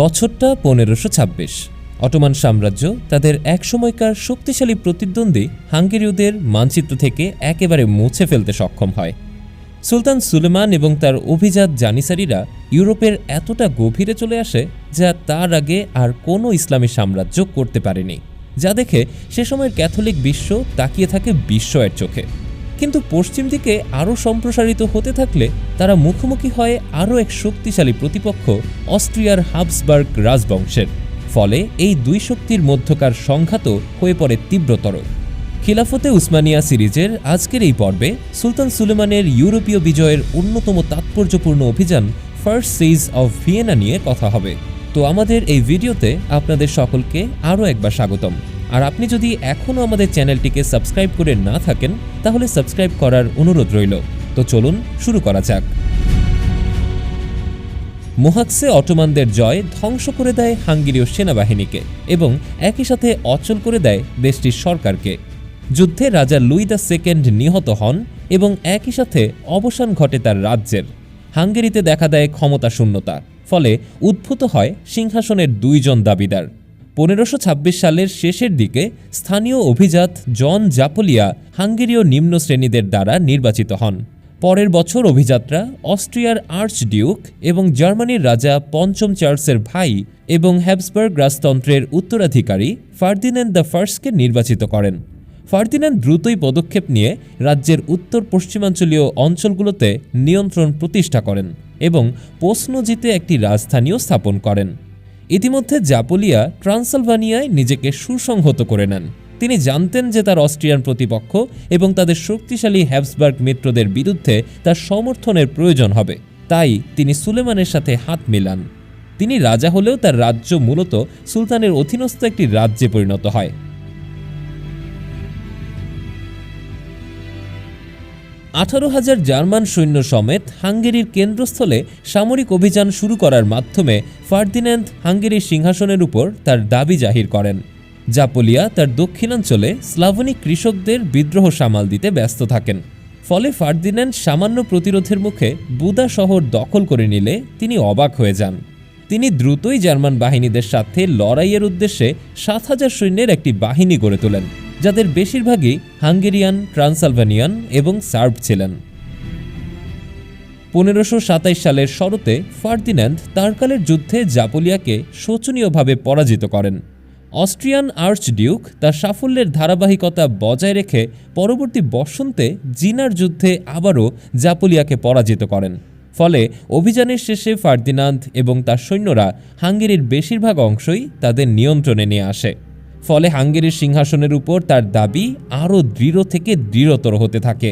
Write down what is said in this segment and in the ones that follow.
বছরটা পনেরোশো ছাব্বিশ। অটোমান সাম্রাজ্য তাদের একসময়কার শক্তিশালী প্রতিদ্বন্দ্বী হাঙ্গেরীয়দের মানচিত্র থেকে একেবারে মুছে ফেলতে সক্ষম হয়। সুলতান সুলেমান এবং তার অভিজাত জানিসারিরা ইউরোপের এতটা গভীরে চলে আসে যা তার আগে আর কোনো ইসলামী সাম্রাজ্য করতে পারেনি। যা দেখে সে সময়ের ক্যাথলিক বিশ্ব তাকিয়ে থাকে বিস্ময়ের চোখে। কিন্তু পশ্চিম দিকে আরও সম্প্রসারিত হতে থাকলে তারা মুখোমুখি হয় আরও এক শক্তিশালী প্রতিপক্ষ অস্ট্রিয়ার হাবসবার্গ রাজবংশের। ফলে এই দুই শক্তির মধ্যকার সংঘাতও হয়ে পড়ে তীব্রতর। খিলাফতে উসমানিয়া সিরিজের আজকের এই পর্বে সুলতান সুলেমানের ইউরোপীয় বিজয়ের অন্যতম তাৎপর্যপূর্ণ অভিযান ফার্স্ট সিজ অফ ভিয়েনা নিয়ে কথা হবে। তো আমাদের এই ভিডিওতে আপনাদের সকলকে আরও একবার স্বাগতম। আর আপনি যদি এখনও আমাদের চ্যানেলটিকে সাবস্ক্রাইব করে না থাকেন, তাহলে সাবস্ক্রাইব করার অনুরোধ রইল। তো চলুন শুরু করা যাক। মোহাক্সে অটোমানদের জয় ধ্বংস করে দেয় হাঙ্গেরীয় সেনাবাহিনীকে এবং একই সাথে অচল করে দেয় দেশটির সরকারকে। যুদ্ধে রাজা লুই দ্য সেকেন্ড নিহত হন এবং একই সাথে অবসান ঘটে তার রাজ্যের। হাঙ্গেরিতে দেখা দেয় ক্ষমতা শূন্যতা ফলে উদ্ভূত হয় সিংহাসনের দুইজন দাবিদার। পনেরোশো সালের শেষের দিকে স্থানীয় অভিজাত জন জাপোলিয়া হাঙ্গেরীয় নিম্ন শ্রেণীদের দ্বারা নির্বাচিত হন। পরের বছর অভিযাত্রা অস্ট্রিয়ার আর্চ ডিউক এবং জার্মানির রাজা পঞ্চম চার্লসের ভাই এবং হ্যাবসবার্গ রাজতন্ত্রের উত্তরাধিকারী ফার্দিন্যান্ড দ্য ফার্স্টকে নির্বাচিত করেন। ফার্দিন্যান্ড দ্রুতই পদক্ষেপ নিয়ে রাজ্যের উত্তর পশ্চিমাঞ্চলীয় অঞ্চলগুলোতে নিয়ন্ত্রণ প্রতিষ্ঠা করেন এবং পোসনোজিতে একটি রাজধানীও স্থাপন করেন। ইতিমধ্যে জাপোলিয়া ট্রান্সলভানিয়ায় নিজেকে সুসংহত করে নেন। তিনি জানতেন যে তার অস্ট্রিয়ান প্রতিপক্ষ এবং তাদের শক্তিশালী হ্যাবসবার্গ মিত্রদের বিরুদ্ধে তার সমর্থনের প্রয়োজন হবে। তাই তিনি সুলেমানের সাথে হাত মিলান। তিনি রাজা হলেও তার রাজ্য মূলত সুলতানের অধীনস্থ একটি রাজ্যে পরিণত হয়। আঠারো হাজার জার্মান সৈন্য সমেত হাঙ্গেরির কেন্দ্রস্থলে সামরিক অভিযান শুরু করার মাধ্যমে ফার্দিন্যান্ড হাঙ্গেরির সিংহাসনের উপর তার দাবি জাহির করেন। জাপোলিয়া তার দক্ষিণাঞ্চলে স্লাভনিক কৃষকদের বিদ্রোহ সামাল দিতে ব্যস্ত থাকেন। ফলে ফার্দিন্যান্ড সামান্য প্রতিরোধের মুখে বুদা শহর দখল করে নিলে তিনি অবাক হয়ে যান। তিনি দ্রুতই জার্মান বাহিনীদের সাথে লড়াইয়ের উদ্দেশ্যে সাত হাজার সৈন্যের একটি বাহিনী গড়ে তোলেন। যাদের বেশিরভাগই হাঙ্গেরিয়ান ট্রান্সালভানিয়ান এবং সার্ব ছিলেন। পনেরোশো সালের শরতে ফার্দিন্যান্ড তারকালের যুদ্ধে জাপোলিয়াকে শোচনীয়ভাবে পরাজিত করেন। অস্ট্রিয়ান আর্চ ডিউক তার সাফল্যের ধারাবাহিকতা বজায় রেখে পরবর্তী বসন্তে জিনার যুদ্ধে আবারও জাপোলিয়াকে পরাজিত করেন। ফলে অভিযানের শেষে ফার্দিনান্দ এবং তার সৈন্যরা হাঙ্গেরির বেশিরভাগ অংশই তাদের নিয়ন্ত্রণে নিয়ে আসে। ফলে হাঙ্গেরির সিংহাসনের উপর তার দাবি আরও দৃঢ় থেকে দৃঢ়তর হতে থাকে।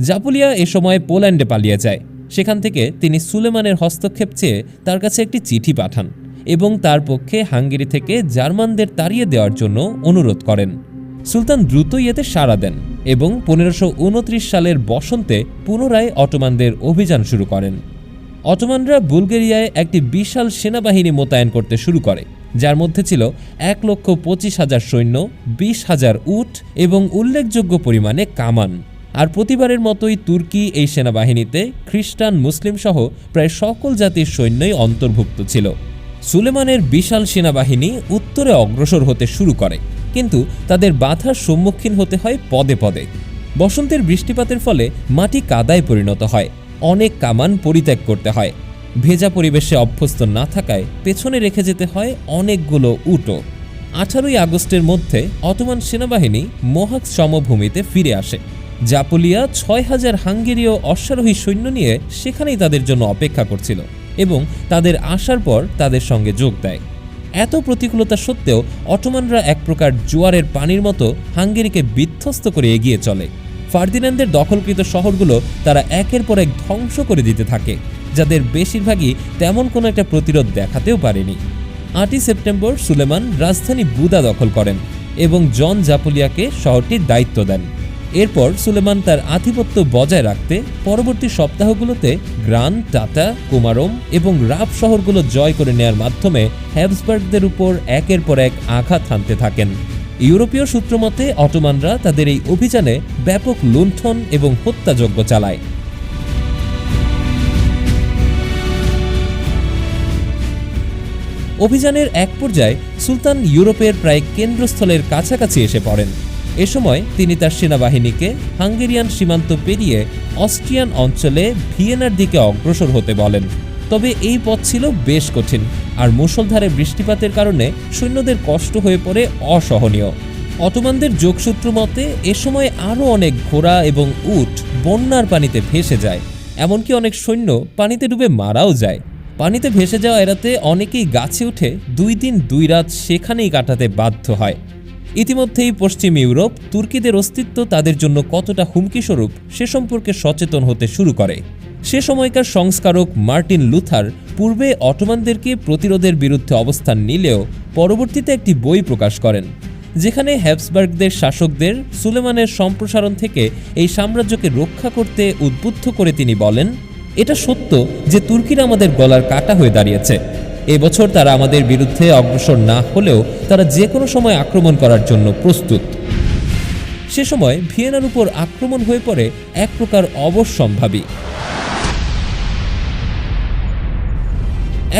জাপুলিয়া এ সময় পোল্যান্ডে পালিয়ে যায়। সেখান থেকে তিনি সুলেমানের হস্তক্ষেপ চেয়ে তার কাছে একটি চিঠি পাঠান এবং তার পক্ষে হাঙ্গেরি থেকে জার্মানদের তাড়িয়ে দেওয়ার জন্য অনুরোধ করেন। সুলতান দ্রুতই এতে সাড়া দেন এবং পনেরোশো সালের বসন্তে পুনরায় অটোমানদের অভিযান শুরু করেন। অটোমানরা বুলগেরিয়ায় একটি বিশাল সেনাবাহিনী মোতায়েন করতে শুরু করে। যার মধ্যে ছিল এক লক্ষ পঁচিশ হাজার সৈন্য, বিশ হাজার উট এবং উল্লেখযোগ্য পরিমাণে কামান। আর প্রতিবারের মতোই তুর্কি এই সেনাবাহিনীতে খ্রিস্টান, মুসলিম সহ প্রায় সকল জাতির সৈন্যই অন্তর্ভুক্ত ছিল। সুলেমানের বিশাল সেনাবাহিনী উত্তরে অগ্রসর হতে শুরু করে, কিন্তু তাদের বাধার সম্মুখীন হতে হয় পদে পদে। বসন্তের বৃষ্টিপাতের ফলে মাটি কাদায় পরিণত হয়, অনেক কামান পরিত্যাগ করতে হয় ভেজা পরিবেশে অভ্যস্ত না থাকায় পেছনে রেখে যেতে হয় অনেকগুলো উটো। আঠারোই আগস্টের মধ্যে অটোমান সেনাবাহিনী মোহাক সমভূমিতে ফিরে আসে। জাপুলিয়া ছয় হাজার হাঙ্গেরীয় অশ্বারোহী সৈন্য নিয়ে সেখানেই তাদের জন্য অপেক্ষা করছিল এবং তাদের আসার পর তাদের সঙ্গে যোগ দেয়। এত প্রতিকূলতা সত্ত্বেও অটোমানরা এক প্রকার জোয়ারের পানির মতো হাঙ্গেরিকে বিধ্বস্ত করে এগিয়ে চলে। ফার্দিনান্দের দখলকৃত শহরগুলো তারা একের পর এক ধ্বংস করে দিতে থাকে, যাদের বেশিরভাগই তেমন কোনো একটা প্রতিরোধ দেখাতেও পারেনি। আটই সেপ্টেম্বর সুলেমান রাজধানী বুদা দখল করেন এবং জন জাপুলিয়াকে শহরটির দায়িত্ব দেন। এরপর সুলেমান তার আধিপত্য বজায় রাখতে পরবর্তী সপ্তাহগুলোতে গ্রান, টাটা, কুমারম এবং রাব শহরগুলো জয় করে নেয়ার মাধ্যমে হ্যাবসবার্গদের উপর একের পর এক আঘাত হানতে থাকেন। ইউরোপীয় সূত্রমতে অটোমানরা তাদের এই অভিযানে ব্যাপক লুণ্ঠন এবং হত্যাযজ্ঞ চালায়। অভিযানের এক পর্যায়ে সুলতান ইউরোপের প্রায় কেন্দ্রস্থলের কাছাকাছি এসে পড়েন। এ সময় তিনি তার সেনাবাহিনীকে হাঙ্গেরিয়ান সীমান্ত পেরিয়ে অস্ট্রিয়ান অঞ্চলে ভিয়েনার দিকে অগ্রসর হতে বলেন। তবে এই পথ ছিল বেশ কঠিন। আর মুষলধারে বৃষ্টিপাতের কারণে সৈন্যদের কষ্ট হয়ে পড়ে অসহনীয়। অটোমানদের যোগসূত্র মতে, এ সময় আরও অনেক ঘোড়া এবং উট বন্যার পানিতে ভেসে যায়, এমনকি অনেক সৈন্য পানিতে ডুবে মারাও যায়। পানিতে ভেসে যাওয়া এড়াতে অনেকেই গাছে উঠে দুই দিন দুই রাত সেখানেই কাটাতে বাধ্য হয়। ইতিমধ্যেই পশ্চিম ইউরোপ তুর্কিদের অস্তিত্ব তাদের জন্য কতটা হুমকিস্বরূপ, সে সম্পর্কে সচেতন হতে শুরু করে। সে সময়কার সংস্কারক মার্টিন লুথার পূর্বে অটোমানদেরকে প্রতিরোধের বিরুদ্ধে অবস্থান নিলেও পরবর্তীতে একটি বই প্রকাশ করেন, যেখানে হ্যাবসবার্গদের শাসকদের সুলেমানের সম্প্রসারণ থেকে এই সাম্রাজ্যকে রক্ষা করতে উদ্বুদ্ধ করে তিনি বলেন, এটা সত্য যে তুর্কিরা আমাদের গলার কাটা হয়ে দাঁড়িয়েছে। এবছর তারা আমাদের বিরুদ্ধে অগ্রসর না হলেও তারা যে কোনো সময় আক্রমণ করার জন্য প্রস্তুত। সে সময় ভিয়েনার উপর আক্রমণ হয়ে পড়ে এক প্রকার অবশ্যম্ভাবী।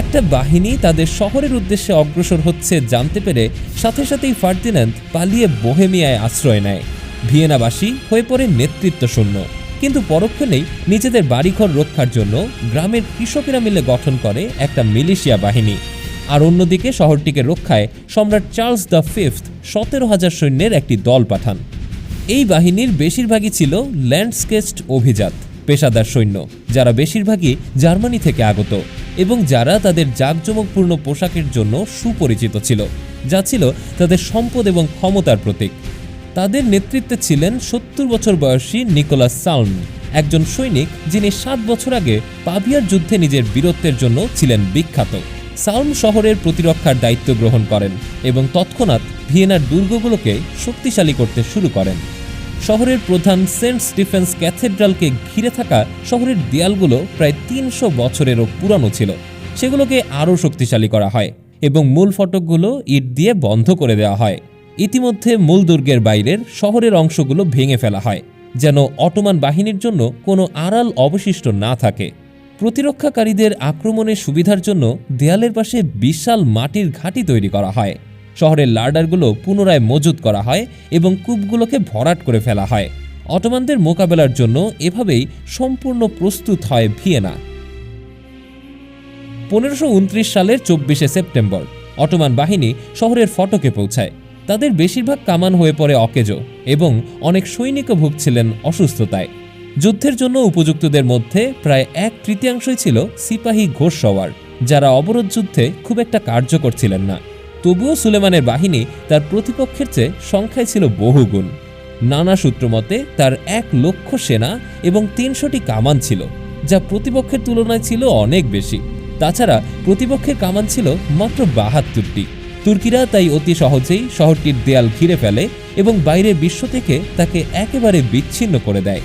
একটা বাহিনী তাদের শহরের উদ্দেশ্যে অগ্রসর হচ্ছে জানতে পেরে সাথে সাথেই ফার্দিন্যান্দ পালিয়ে বোহেমিয়ায় আশ্রয় নেয়। ভিয়েনাবাসী হয়ে পড়ে নেতৃত্ব শূন্য। কিন্তু পরক্ষণেই নিজেদের বাড়িঘর রক্ষার জন্য গ্রামের কৃষকেরা মিলে গঠন করে একটা মিলিশিয়া বাহিনী। আর অন্যদিকে শহরটিকে রক্ষায় সম্রাট চার্লস দ্য ফিফথ সতেরো হাজার সৈন্যের একটি দল পাঠান। এই বাহিনীর বেশিরভাগই ছিল ল্যান্ডস্কেচড অভিজাত, পেশাদার সৈন্য, যারা বেশিরভাগই জার্মানি থেকে আগত। এবং যারা তাদের জাঁকজমকপূর্ণ পোশাকের জন্য সুপরিচিত ছিল, যা ছিল তাদের সম্পদ এবং ক্ষমতার প্রতীক। তাদের নেতৃত্বে ছিলেন সত্তর বছর বয়সী নিকোলাস সাউন্ড একজন সৈনিক যিনি সাত বছর আগে পাভিয়ার যুদ্ধে নিজের বীরত্বের জন্য ছিলেন বিখ্যাত। সাউন্ড শহরের প্রতিরক্ষার দায়িত্ব গ্রহণ করেন এবং তৎক্ষণাৎ ভিয়েনার দুর্গগুলোকে শক্তিশালী করতে শুরু করেন। শহরের প্রধান সেন্ট স্টিফেন্স ক্যাথেড্রালকে ঘিরে থাকা শহরের দেয়ালগুলো প্রায় তিনশো বছরেরও পুরানো ছিল। সেগুলোকে আরও শক্তিশালী করা হয় এবং মূল ফটকগুলো ইট দিয়ে বন্ধ করে দেওয়া হয়। ইতিমধ্যে মূল দুর্গের বাইরের শহরের অংশগুলো ভেঙে ফেলা হয়, যেন অটোমান বাহিনীর জন্য কোনো আড়াল অবশিষ্ট না থাকে। প্রতিরক্ষাকারীদের আক্রমণের সুবিধার জন্য দেয়ালের পাশে বিশাল মাটির ঘাঁটি তৈরি করা হয়। শহরের লার্ডারগুলো পুনরায় মজুত করা হয় এবং কূপগুলোকে ভরাট করে ফেলা হয়। অটোমানদের মোকাবেলার জন্য এভাবেই সম্পূর্ণ প্রস্তুত হয় ভিয়েনা। পনেরোশো সালের চব্বিশে সেপ্টেম্বর, অটোমান বাহিনী শহরের ফটকে পৌঁছায়। তাদের বেশিরভাগ কামান হয়ে পড়ে অকেজো এবং অনেক সৈনিকও ভুগছিলেন অসুস্থতায়। যুদ্ধের জন্য উপযুক্তদের মধ্যে প্রায় এক তৃতীয়াংশই ছিল সিপাহী ঘোষসওয়ার যারা অবরোধ যুদ্ধে খুব একটা কার্যকর ছিলেন না। তবুও সুলেমানের বাহিনী তার প্রতিপক্ষের চেয়ে সংখ্যায় ছিল বহুগুণ। নানা সূত্র মতে তার এক লক্ষ সেনা এবং তিনশোটি কামান ছিল, যা প্রতিপক্ষের তুলনায় ছিল অনেক বেশি। তাছাড়া প্রতিপক্ষের কামান ছিল মাত্র বাহাত্তরটি। তুর্কিরা তাই অতি সহজেই শহরটির দেয়াল ঘিরে ফেলে এবং বাইরের বিশ্ব থেকে তাকে একেবারে বিচ্ছিন্ন করে দেয়।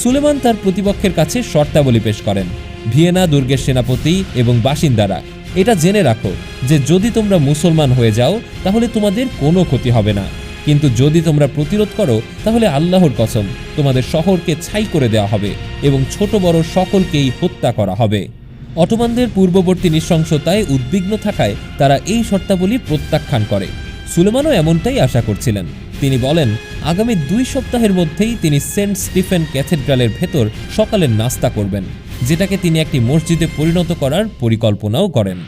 সুলেমান তার প্রতিপক্ষের কাছে শর্তাবলী পেশ করেন। ভিয়েনা দুর্গের সেনাপতি এবং বাসিন্দারা এটা জেনে রাখো যে যদি তোমরা মুসলমান হয়ে যাও, তাহলে তোমাদের কোনো ক্ষতি হবে না। কিন্তু যদি তোমরা প্রতিরোধ করো, তাহলে আল্লাহর কসম, তোমাদের শহরকে ছাই করে দেওয়া হবে এবং ছোট বড় সকলকেই হত্যা করা হবে। অটোমানদের পূর্ববর্তী নৃশংসতায় উদ্বিগ্ন থাকায় তারা এই শর্তাবলী প্রত্যাখ্যান করে। সুলেমানও এমনটাই আশা করছিলেন। তিনি বলেন, আগামী দুই সপ্তাহের মধ্যেই তিনি সেন্ট স্টিফেন ক্যাথেড্রালের ভেতর সকালের নাস্তা করবেন, যেটাকে তিনি একটি মসজিদে পরিণত করার পরিকল্পনাও করেন।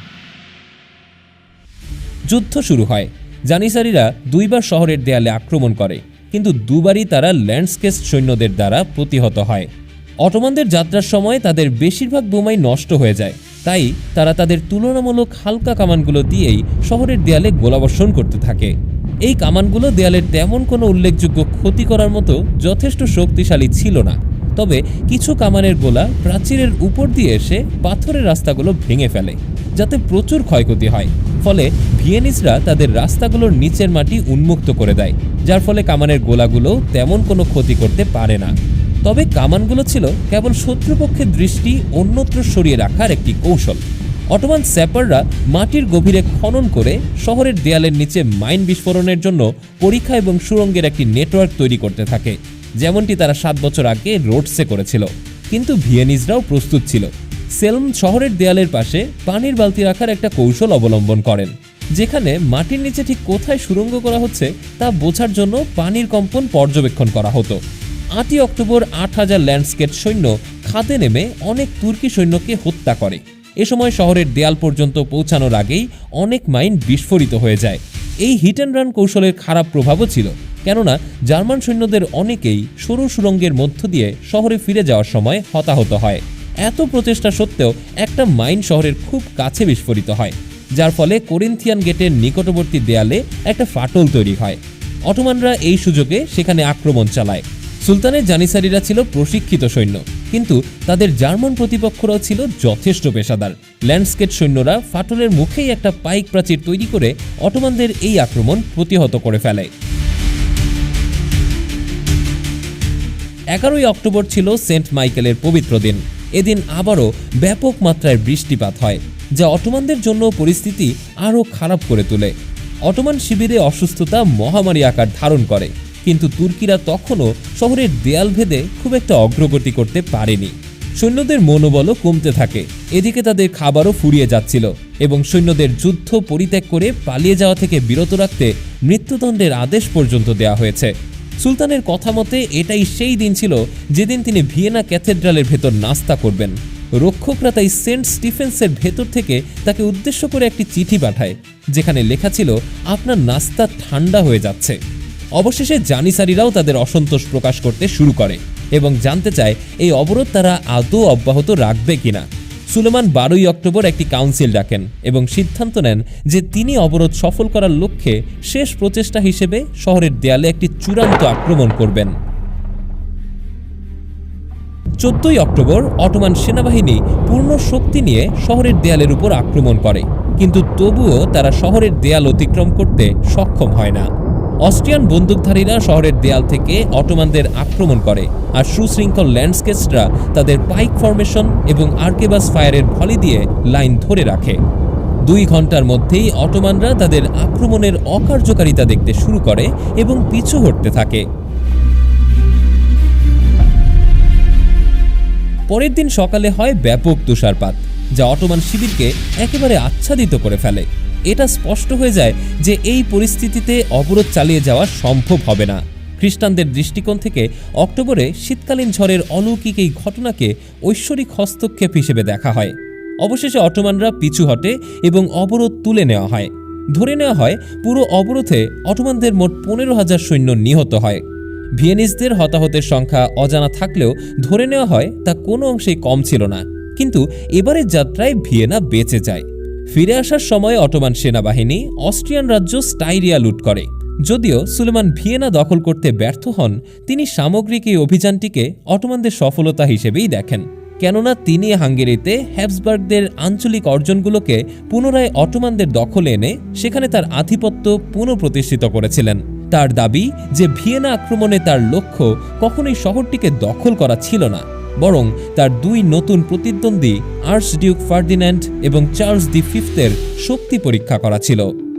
যুদ্ধ শুরু হয়। জানিসারিরা দুইবার শহরের দেয়ালে আক্রমণ করে, কিন্তু দুবারই তারা ল্যান্ডস্কেস সৈন্যদের দ্বারা প্রতিহত হয়। অটোমানদের যাত্রার সময় তাদের বেশিরভাগ বোমাই নষ্ট হয়ে যায়, তাই তারা তাদের তুলনামূলক হালকা কামানগুলো দিয়েই শহরের দেয়ালে গোলাবর্ষণ করতে থাকে। এই কামানগুলো দেয়ালের তেমন কোনো উল্লেখযোগ্য ক্ষতি করার মতো যথেষ্ট শক্তিশালী ছিল না। তবে কিছু কামানের গোলা প্রাচীরের উপর দিয়ে এসে পাথরের রাস্তাগুলো ভেঙে ফেলে, যাতে প্রচুর ক্ষয়ক্ষতি হয়। ফলে ভিয়েনিসরা তাদের রাস্তাগুলোর নিচের মাটি উন্মুক্ত করে দেয়, যার ফলে কামানের গোলাগুলো তেমন কোনো ক্ষতি করতে পারে না। তবে কামানগুলো ছিল কেবল শত্রুপক্ষের দৃষ্টি অন্যত্র সরিয়ে রাখার একটি কৌশল। অটোমান স্যাপাররা মাটির গভীরে খনন করে শহরের দেয়ালের নিচে মাইন বিস্ফোরণের জন্য পরীক্ষা এবং সুরঙ্গের একটি নেটওয়ার্ক তৈরি করতে থাকে, যেমনটি তারা সাত বছর আগে রোডসে করেছিল। কিন্তু ভিয়েনিজরাও প্রস্তুত ছিল। সেলম শহরের দেয়ালের পাশে পানির বালতি রাখার একটা কৌশল অবলম্বন করেন, যেখানে মাটির নিচে ঠিক কোথায় সুড়ঙ্গ করা হচ্ছে তা বোঝার জন্য পানির কম্পন পর্যবেক্ষণ করা হতো। আটই অক্টোবর আট হাজার ল্যান্ডস্কেপ সৈন্য খাতে নেমে অনেক তুর্কি সৈন্যকে হত্যা করে। এ সময় শহরের দেয়াল পর্যন্ত পৌঁছানোর আগেই অনেক মাইন বিস্ফোরিত হয়ে যায়। এই হিট অ্যান্ড রান কৌশলের খারাপ প্রভাবও ছিল, কেননা জার্মান সৈন্যদের অনেকেই সরু সুরঙ্গের মধ্য দিয়ে শহরে ফিরে যাওয়ার সময় হতাহত হয়। এত প্রচেষ্টা সত্ত্বেও একটা মাইন শহরের খুব কাছে বিস্ফোরিত হয়, যার ফলে কোরিন্থিয়ান গেটের নিকটবর্তী দেয়ালে একটা ফাটল তৈরি হয়। অটোমানরা এই সুযোগে সেখানে আক্রমণ চালায়। সুলতানের জানিসারিরা ছিল প্রশিক্ষিত সৈন্য, কিন্তু তাদের জার্মান প্রতিপক্ষরাও ছিল যথেষ্ট পেশাদার। ল্যান্ডস্কেপ সৈন্যরা ফাটলের মুখেই একটা পাইক প্রাচীর তৈরি করে অটোমানদের এই আক্রমণ প্রতিহত করে ফেলে। এগারোই অক্টোবর ছিল সেন্ট মাইকেলের পবিত্র দিন। এদিন আবারও ব্যাপক মাত্রায় বৃষ্টিপাত হয়, যা অটোমানদের জন্য পরিস্থিতি আরও খারাপ করে তোলে। অটোমান শিবিরে অসুস্থতা মহামারী আকার ধারণ করে। কিন্তু তুর্কিরা তখনও শহরের দেয়াল ভেদে খুব একটা অগ্রগতি করতে পারেনি। সৈন্যদের মনোবলও কমতে থাকে। এদিকে তাদের খাবারও ফুরিয়ে যাচ্ছিল এবং সৈন্যদের যুদ্ধ পরিত্যাগ করে পালিয়ে যাওয়া থেকে বিরত রাখতে মৃত্যুদণ্ডের আদেশ পর্যন্ত দেওয়া হয়েছে। সুলতানের কথা মতে, এটাই সেই দিন ছিল যেদিন তিনি ভিয়েনা ক্যাথেড্রালের ভেতর নাস্তা করবেন। রক্ষকরা তাই সেন্ট স্টিফেন্সের ভেতর থেকে তাকে উদ্দেশ্য করে একটি চিঠি পাঠায়, যেখানে লেখা ছিল, আপনার নাস্তা ঠান্ডা হয়ে যাচ্ছে। অবশেষে জানিসারিরাও তাদের অসন্তোষ প্রকাশ করতে শুরু করে এবং জানতে চায় এই অবরোধ তারা আদৌ অব্যাহত রাখবে কিনা। সুলেমান বারোই অক্টোবর একটি কাউন্সিল ডাকেন এবং সিদ্ধান্ত নেন যে তিনি অবরোধ সফল করার লক্ষ্যে শেষ প্রচেষ্টা হিসেবে শহরের দেয়ালে একটি চূড়ান্ত আক্রমণ করবেন। চোদ্দই অক্টোবর অটোমান সেনাবাহিনী পূর্ণ শক্তি নিয়ে শহরের দেয়ালের উপর আক্রমণ করে, কিন্তু তবুও তারা শহরের দেয়াল অতিক্রম করতে সক্ষম হয় না। অস্ট্রিয়ান বন্দুকধারীরা শহরের দেয়াল থেকে অটোমানদের আক্রমণ করে, আর সুশৃঙ্খল ল্যান্ডস্কেপসরা তাদের পাইক ফরমেশন এবং আর্কেবাস ফায়ারের ভলি দিয়ে লাইন ধরে রাখে। দুই ঘণ্টার মধ্যেই অটোমানরা তাদের আক্রমণের অকার্যকারিতা দেখতে শুরু করে এবং পিছু হটতে থাকে। পরের দিন সকালে হয় ব্যাপক তুষারপাত, যা অটোমান শিবিরকে একেবারে আচ্ছাদিত করে ফেলে। এটা স্পষ্ট হয়ে যায় যে এই পরিস্থিতিতে অবরোধ চালিয়ে যাওয়া সম্ভব হবে না। খ্রিস্টানদের দৃষ্টিকোণ থেকে অক্টোবরে শীতকালীন ঝড়ের অলৌকিক এই ঘটনাকে ঐশ্বরিক হস্তক্ষেপ হিসেবে দেখা হয়। অবশেষে অটোমানরা পিছু হটে এবং অবরোধ তুলে নেওয়া হয়। ধরে নেওয়া হয়, পুরো অবরোধে অটোমানদের মোট পনেরো হাজার সৈন্য নিহত হয়। ভিয়েনিসদের হতাহতের সংখ্যা অজানা থাকলেও ধরে নেওয়া হয়, তা কোনো অংশেই কম ছিল না। কিন্তু এবারের যাত্রায় ভিয়েনা বেঁচে যায়। ফিরে আসার সময় অটোমান সেনাবাহিনী অস্ট্রিয়ান রাজ্য স্টাইরিয়া লুট করে। যদিও সুলেমান ভিয়েনা দখল করতে ব্যর্থ হন, তিনি সামগ্রিক এই অভিযানটিকে অটোমানদের সফলতা হিসেবেই দেখেন। কেননা তিনি হাঙ্গেরিতে হ্যাবসবার্গদের আঞ্চলিক অর্জনগুলোকে পুনরায় অটোমানদের দখলে এনে সেখানে তার আধিপত্য পুনঃপ্রতিষ্ঠিত করেছিলেন। তার দাবি যে ভিয়েনা আক্রমণে তার লক্ষ্য কখনোই শহরটিকে দখল করা ছিল না। বরং তার দুই নতুন প্রতিদ্বন্দ্বী আর্চডিউক ফার্দিন্যান্ড এবং চার্লস দি ফিফথের শক্তি পরীক্ষা করা ছিল।